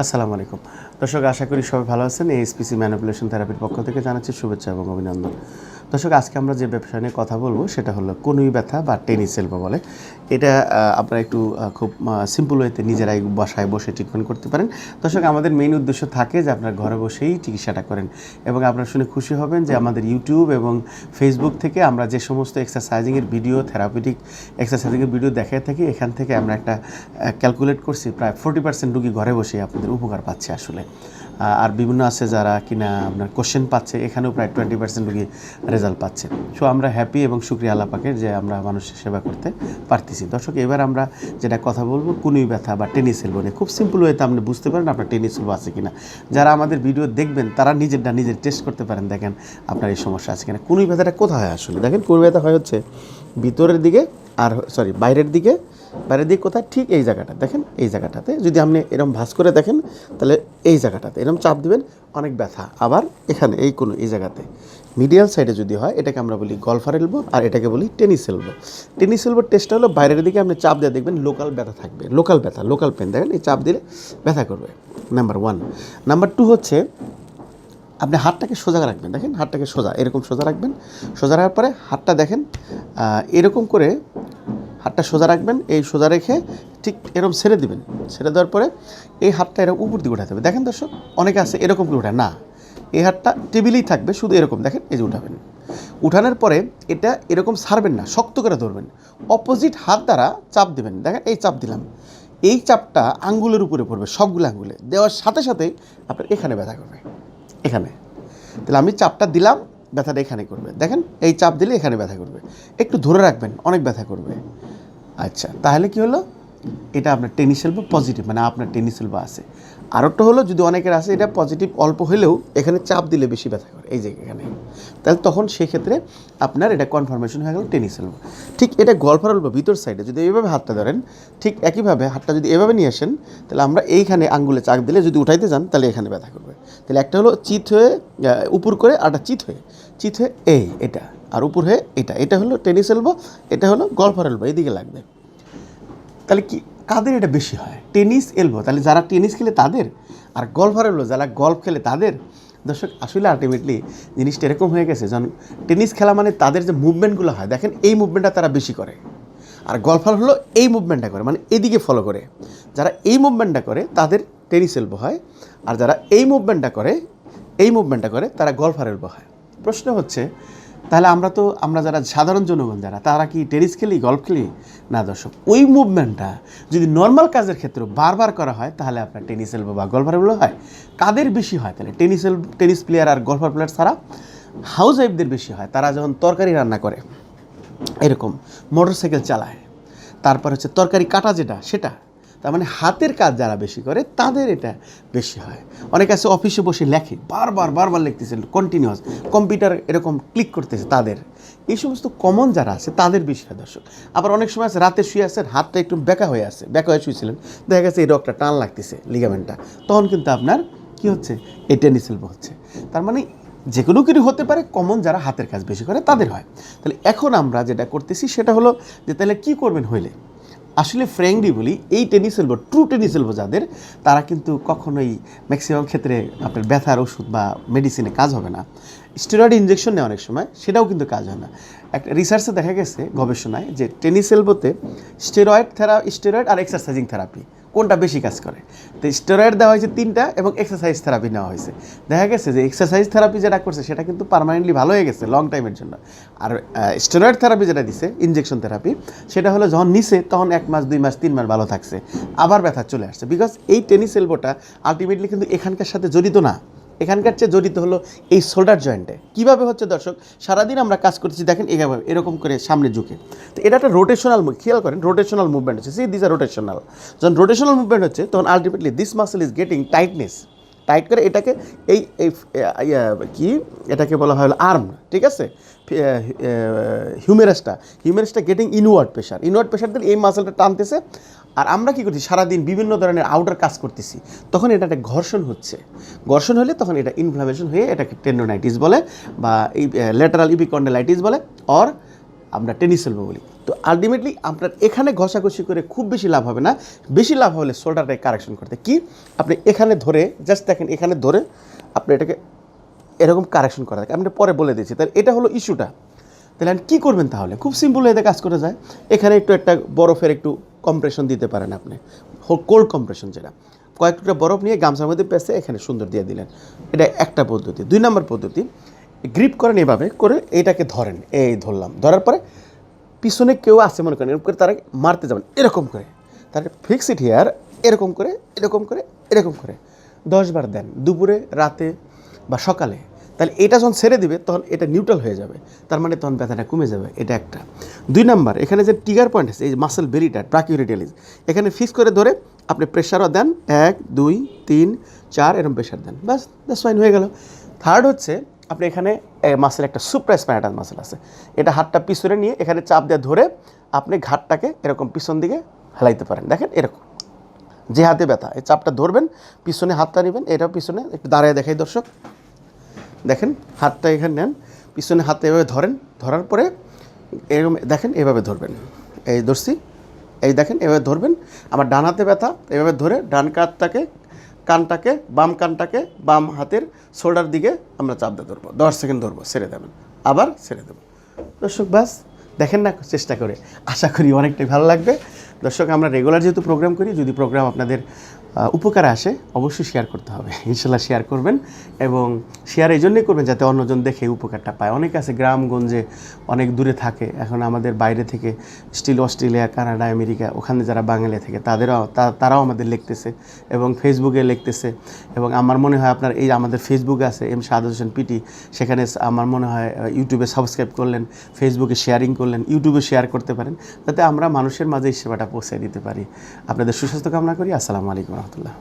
আসসালামু আলাইকুম। দর্শক, আশা করি সবাই ভালো আছেন। এই এসপিসি ম্যানিপুলেশন থেরাপির পক্ষ থেকে জানাচ্ছি শুভেচ্ছা এবং অভিনন্দন। দর্শক, আজকে আমরা যে ব্যবসা নিয়ে কথা বলব সেটা হলো কনুই ব্যথা বা টেনিস এলবো বলে। এটা আপনারা একটু খুব সিম্পল ওয়েতে নিজেরাই বাসায় বসে ট্রিটমেন্ট করতে পারেন। দর্শক, আমাদের মেইন উদ্দেশ্য থাকে যে আপনার ঘরে বসেই চিকিৎসাটা করেন এবং আপনারা শুনে খুশি হবেন যে আমাদের ইউটিউব এবং ফেসবুক থেকে আমরা যে সমস্ত এক্সারসাইজিংয়ের ভিডিও থেরাপিটিক এক্সারসাইজিংয়ের ভিডিও দেখায় থাকি, এখান থেকে আমরা একটা ক্যালকুলেট করছি, প্রায় ফোর্টি পার্সেন্ট রুগী ঘরে বসে আপনাদের উপকার পাচ্ছে আসলে। আর বিভিন্ন আছে যারা কিনা আপনার কোশ্চেন পাচ্ছে, এখানেও প্রায় টোয়েন্টি পার্সেন্ট রুগী রেজাল্ট পাচ্ছে। সো আমরা হ্যাপি এবং সুক্রিয়া আল্লাপাকে যে আমরা মানুষের সেবা করতে পারতেছি। দর্শক, এবার আমরা যেটা কথা বলব কুনুই ব্যথা বা টেনিস এলবো নিয়ে। খুব সিম্পল ওয়েতে আপনি বুঝতে পারেন আপনার টেনিস এলবো আছে কিনা। যারা আমাদের ভিডিও দেখবেন, তারা নিজেরটা নিজের টেস্ট করতে পারেন, দেখেন আপনার এই সমস্যা আছে কিনা। কুনুই ব্যথাটা কোথায় আসলে? দেখেন কুনুই ব্যথা হয় হচ্ছে ভিতরের দিকে আর সরি বাইরের দিকে বাইরের দিক কোথায়? ঠিক এই জায়গাটা দেখেন, এই জায়গাটাতে যদি আপনি এরকম ভাঁজ করে দেখেন, তাহলে এই জায়গাটাতে এরকম চাপ দিবেন, অনেক ব্যথা। আবার এখানে এই কোনো, এই জায়গাতে মিডিয়াল সাইডে যদি হয়, এটাকে আমরা বলি গলফার এলবো আর এটাকে বলি টেনিস এলবো। টেনিস এলবোর টেস্টটা হলো বাইরের দিকে আপনি চাপ দিয়ে দেখবেন লোকাল ব্যথা থাকবে। লোকাল ব্যথা, লোকাল পেন। দেখেন, এই চাপ দিলে ব্যথা করবে। Number one. নাম্বার টু হচ্ছে, আপনি হাতটাকে সোজা রাখবেন। দেখেন, হাতটাকে সোজা, এরকম সোজা রাখবেন। সোজা রাখার পরে হাতটা দেখেন এরকম করে হাতটা সোজা রাখবেন, এই সোজা রেখে ঠিক এরকম ছেড়ে দিবেন। ছেড়ে দেওয়ার পরে এই হাতটা এরকম উপর দিকে উঠাতে হবে। দেখেন দর্শক, অনেকে আছে এরকম করে উঠায়। না, এই হাতটা টেবিলেই থাকবে, শুধু এরকম। দেখেন, এই যে উঠাবেন। উঠানোর পরে এটা এরকম ছাড়বেন না, শক্ত করে ধরবেন। অপোজিট হাত দ্বারা চাপ দিবেন। দেখেন, এই চাপ দিলাম। এই চাপটা আঙ্গুলের উপরে পড়বে, সবগুলো আঙ্গুলে। দেওয়ার সাথে সাথে আপনার এখানে ব্যথা করবে। এখানে। তাহলে আমি চাপটা দিলাম, ব্যথাটা এখানে করবে। দেখেন, এই চাপ দিলে এখানে ব্যথা করবে। একটু ধরে রাখবেন, অনেক ব্যথা করবে। আচ্ছা তাহলে কি হলো? এটা আপনার টেনিস এলবো পজিটিভ মানে আপনার টেনিস এলবো আছে। আর একটা হলো, যদি অনেকের আছে, এটা পজিটিভ অল্প হলেও এখানে চাপ দিলে বেশি ব্যথা করে, এই যে এখানে। তাহলে তখন সেক্ষেত্রে আপনার এটা কনফার্মেশন হয়ে গেল টেনিস এলবো ঠিক এটা গল্ফার এলবো ভিতর সাইডে যদি এইভাবে হাতটা ধরেন, ঠিক একইভাবে হাতটা যদি এভাবে নিয়ে আসেন, তাহলে আমরা এইখানে আঙ্গুলে চাক দিলে যদি উঠাইতে যান, তাহলে এখানে ব্যথা করবে। তাহলে একটা হলো চিত হয়ে উপর করে একটা চিত হয়ে। চিত হয়ে এই, এটা। আর উপর হয়ে এটা। এটা হলো টেনিস এলবো, এটা হলো গল্ফার এলবো এদিকে লাগবে। তাহলে কি কাদের এটা বেশি হয়? টেনিস এলবো, তাহলে যারা টেনিস খেলে তাদের? আর গলফার এলবো, যারা গল্ফ খেলে তাদের? দর্শক, আসলে আলটিমেটলি জিনিসটা এরকম হয়ে গেছে, যখন টেনিস খেলা মানে তাদের যে মুভমেন্টগুলো হয়, দেখেন এই মুভমেন্টটা তারা বেশি করে। আর গলফার হলো এই মুভমেন্টটা করে মানে এদিকে ফলো করে। যারা এই মুভমেন্টটা করে, তাদের টেনিস এলবো হয়। আর যারা এই মুভমেন্টটা করে, এই মুভমেন্টটা করে, তারা গলফার এলবো হয়। প্রশ্ন হচ্ছে তাহলে আমরা তো, আমরা যারা সাধারণ জনগণ যারা, তারা কি টেনিস খেলি, গল্ফ খেলি? না দর্শক, ওই মুভমেন্টটা যদি নর্মাল কাজের ক্ষেত্রে বারবার করা হয়, তাহলে আপনার টেনিস এলবো বা গলফার এলবো হয়। কাদের বেশি হয়? তাহলে টেনিস এল টেনিস প্লেয়ার আর গলফার প্লেয়ার ছাড়া হাউস ওয়াইফদের বেশি হয়। তারা যখন তরকারি রান্না করে, এরকম মোটরসাইকেল চালায়, তারপর হচ্ছে তরকারি কাটা যেটা, সেটা তার মানে হাতের কাজ যারা বেশি করে, তাদের এটা বেশি হয়। অনেক আছে অফিসে বসে লেখে, বারবার বারবার লিখতেছে কন্টিনিউয়াস কম্পিউটার এরকম ক্লিক করতেছে তাদের। এই সমস্ত কমন যারা আছে, তাদের বেশি হয় দর্শক। আবার অনেক সময় আছে, রাতে শুয়ে আছেন, হাতটা একটু বেঁকা হয়ে আছে, বেঁকা হয়ে শুয়েছিলেন, দেখা গেছে এই রকটা টান লাগতেছে লিগামেন্টটা তখন কিন্তু আপনার কি হচ্ছে? এই টেনিস হচ্ছে। তার মানে যে কোনো কিছু হতে পারে কমন যারা হাতের কাজ বেশি করে, তাদের হয়। তাহলে এখন আমরা যেটা করতেছি, সেটা হলো যে তাহলে কী করবেন হইলে? আসলে ফ্র্যাঙ্কলি বলি এই tennis elbow true tennis elbow যাদের, তারা কিন্তু কখনোই ম্যাক্সিমাম ক্ষেত্রে আপনার ব্যথার ওষুধ বা মেডিসিনে কাজ হবে না। স্টেরয়েড ইঞ্জেকশন নেয় অনেক সময়, সেটাও কিন্তু কাজ হয় না। একটা রিসার্চে দেখা গেছে গবেষণায় যে টেনিস এলবোতে স্টেরয়েড থেরা স্টেরয়েড আর এক্সারসাইজিং থেরাপি কোনটা বেশি কাজ করে? তো স্টেরয়েড দেওয়া হয়েছে তিনটা এবং এক্সারসাইজ থেরাপি নেওয়া হয়েছে। দেখা গেছে যে এক্সারসাইজ থেরাপি যেটা করছে, সেটা কিন্তু পারমানেন্টলি ভালো হয়ে গেছে লং টাইমের জন্য। আর স্টেরয়েড থেরাপি যেটা দিছে ইনজেকশন থেরাপি সেটা হলো যখন নিছে, তখন এক মাস, দুই মাস, তিন মাস ভালো থাকছে। আবার ব্যথা চলে আসছে। বিকজ এই টেনিস এলবোটা আলটিমেটলি কিন্তু এখানকার সাথে জড়িত না। এখানকার চেয়ে জড়িত হলো এই শোল্ডার জয়েন্টে কীভাবে হচ্ছে দর্শক? সারাদিন আমরা কাজ করতেছি, দেখেন এভাবে, এরকম করে সামনে ঝুঁকে। তো এটা একটা রোটেশনাল খেয়াল করেন রোটেশনাল মুভমেন্ট হচ্ছে। সি দিস আর রোটেশনাল যখন রোটেশনাল মুভমেন্ট হচ্ছে, তখন ultimately this muscle is getting tightness tight করে এটাকে এই এই কি? এটাকে বলা হয় আর্ম ঠিক আছে? হিউমেরাসটা হিউমেরাসটা getting inward pressure inward pressure দিলে এই মাসেলটা টানতেছে। আর আমরা কি করছি? সারাদিন বিভিন্ন ধরনের আউটার কাজ করতেছি। তখন এটা একটা ঘর্ষণ হচ্ছে। ঘর্ষণ হলে তখন এটা ইনফ্লামেশন হয়ে এটাকে টেন্ডোনাইটিস বলে বা এই ল্যাটারাল ইপিকন্ডেলাইটিস বলে অর আমরা টেনিস এলবো বলি। তো আলটিমেটলি আপনার এখানে ঘষাঘষি করে খুব বেশি লাভ হবে না। বেশি লাভ হলে শোল্ডারটাকে কারেকশন করতে। কি? আপনি এখানে ধরে জাস্ট দেখেন এখানে ধরে আপনি এটাকে এরকম কারেকশন করা। থাকে আমি পরে বলে দিচ্ছি। তাহলে এটা হলো ইস্যুটা তাহলে আপনি কী করবেন তাহলে? খুব সিম্পল এতে কাজ করে যায়। এখানে একটু একটা বরফের একটু কম্প্রেশন দিতে পারেন আপনি। কোল্ড কম্প্রেশন যেটা। কয়েকটা বরফ নিয়ে গামছার মধ্যে পেঁচে এখানে সুন্দর দিয়ে দিলেন। এটা একটা পদ্ধতি। দুই নম্বর পদ্ধতি গ্রিপ করেন এভাবে করে এইটাকে ধরেন। এই ধরলাম। ধরার পরে পিছনে কেউ আছে মনে করেন, এরকম করে তারা মারতে যাবেন। এরকম করে। তার ফিক্স ইট হিয়ার এরকম করে এরকম করে এরকম করে। দশ বার দেন। দুপুরে, রাতে বা সকালে তাহলে এটা যখন ছেড়ে দিবে, তখন এটা নিউট্রাল হয়ে যাবে। তার মানে তখন ব্যথাটা কমে যাবে, এটা একটা। দুই নাম্বার, এখানে যে টিগার পয়েন্ট আছে, এই মাসেল বেরিটা ট্রাকিউরিটালিস এখানে ফিক্স করে ধরে আপনি প্রেশারও দেন, এক, দুই, তিন, চার এরকম প্রেশার দেন। ব্যাস দ্যাটস ফাইন হয়ে গেল। থার্ড হচ্ছে, আপনি এখানে মাসেল একটা সুপ্রাইস প্যারাটাল মাসেল আছে। এটা হাতটা পিছনে নিয়ে এখানে চাপ দিয়ে ধরে আপনি ঘাটটাকে এরকম পিছন দিকে হেলাইতে পারেন। দেখেন, এরকম। যে হাতে ব্যথা, এই চাপটা ধরবেন, পিছনে হাতটা নেবেন, এটাও পিছনে, একটু দাঁড়ায় দেখাই দর্শক। দেখেন, হাতটা এখানে নেন, পিছনে হাতে এভাবে ধরেন, ধরার পরে এরকম দেখেন, এভাবে ধরবেন। এই ধরছি, এই দেখেন, এভাবে ধরবেন, আমার ডান হাতে ব্যথা, এভাবে ধরে ডান কাতটাকে কানটাকে, বাম কানটাকে, বাম হাতের শোল্ডার দিকে আমরা চাপ দিয়ে ধরবো। দশ সেকেন্ড ধরবো, ছেড়ে দেবেন, আবার ছেড়ে দেবো দর্শক বাস, দেখেন না, চেষ্টা করে। আশা করি অনেকটাই ভালো লাগবে। দর্শক, আমরা রেগুলার যেহেতু প্রোগ্রাম করি, যদি প্রোগ্রাম আপনাদের উপকারে আসে, অবশ্যই শেয়ার করতে হবে। ইনশাল্লাহ শেয়ার করবেন এবং শেয়ার এই জন্যই করবেন যাতে অন্যজন দেখে উপকারটা পায়। অনেক আছে গ্রামগঞ্জে অনেক দূরে থাকে। এখন আমাদের বাইরে থেকে স্টিল অস্ট্রেলিয়া, কানাডা, আমেরিকা, ওখানে যারা বাঙালি থাকে, তাদেরও তারাও আমাদের লিখতেছে এবং ফেসবুকে লিখতেছে এবং আমার মনে হয় আপনার এই আমাদের ফেসবুকে আছে, এম সাদ হোসেন পিটি। সেখানে আমার মনে হয় ইউটিউবে সাবস্ক্রাইব করলেন ফেসবুকে শেয়ারিং করলেন ইউটিউবে শেয়ার করতে পারেন। যাতে আমরা মানুষের মাঝে এই সেবাটা পৌঁছে দিতে পারি। আপনাদের সুস্বাস্থ্য কামনা করি। আসসালামু আলাইকুম রহমতুল্লাহ।